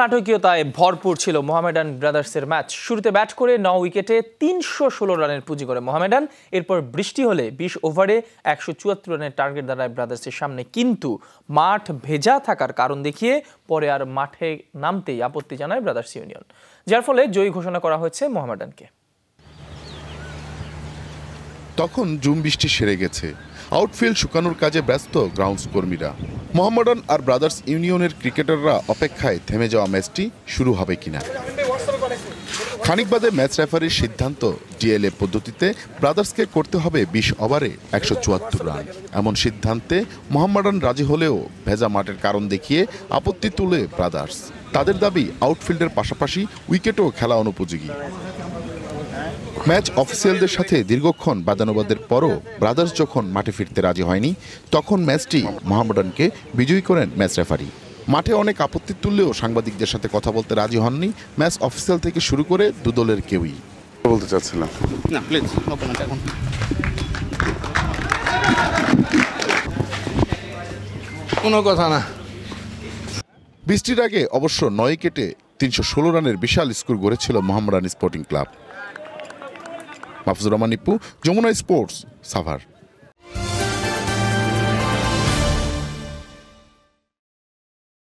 নাটকীয়তায় ভরপুর ছিল মোহামেডান ব্রাদার্সের ম্যাচ। শুরুতে ব্যাট করে ন উইকেটে তিনশো ষোলো রানের পুঁজি করে মোহামেডান। এরপর বৃষ্টি হলে বিশ ওভারে একশো চুয়াত্তর রানের টার্গেট দাঁড়ায় ব্রাদার্সের সামনে। কিন্তু মাঠ ভেজা থাকার কারণ দেখিয়ে পরে আর মাঠে নামতেই আপত্তি জানায় ব্রাদার্স ইউনিয়ন। যার ফলে জয়ী ঘোষণা করা হয়েছে মোহামেডানকে। তখন জুম বৃষ্টি সেরে গেছে। আউটফিল্ড শুকানোর কাজে ব্যস্ত গ্রাউন্ডস কর্মীরা। মোহাম্মডান আর ব্রাদার্স ইউনিয়নের ক্রিকেটাররা অপেক্ষায় থেমে যাওয়া ম্যাচটি শুরু হবে কিনা? খানিক বাদে ম্যাচ রেফারির সিদ্ধান্ত ডিএলএ পদ্ধতিতে ব্রাদার্সকে করতে হবে বিশ ওভারে একশো চুয়াত্তর রান। এমন সিদ্ধান্তে মোহাম্মডান রাজি হলেও ভেজা মাঠের কারণ দেখিয়ে আপত্তি তুলে ব্রাদার্স। তাদের দাবি আউটফিল্ডের পাশাপাশি উইকেটও খেলা অনুপযোগী। ম্যাচ অফিসিয়ালদের সাথে দীর্ঘক্ষণ বাদানুবাদের পরও ব্রাদার্স যখন মাঠে ফিরতে রাজি হয়নি তখন ম্যাচটি মোহামেডানকে বিজয়ী করেন ম্যাচ রেফারি। মাঠে অনেক আপত্তি তুললেও সাংবাদিকদের সাথে কথা বলতে রাজি হননি ম্যাচ অফিসিয়াল থেকে শুরু করে দুদলের কেউই। বলতে চাচ্ছিলাম? না প্লিজ এখন। কোনো কথা না। বৃষ্টির আগে অবশ্য নয় কেটে তিনশো ষোলো রানের বিশাল score গড়েছিল Mohammedan sporting club. Mahfuzur Rahman Nipu Jamuna sports Savar.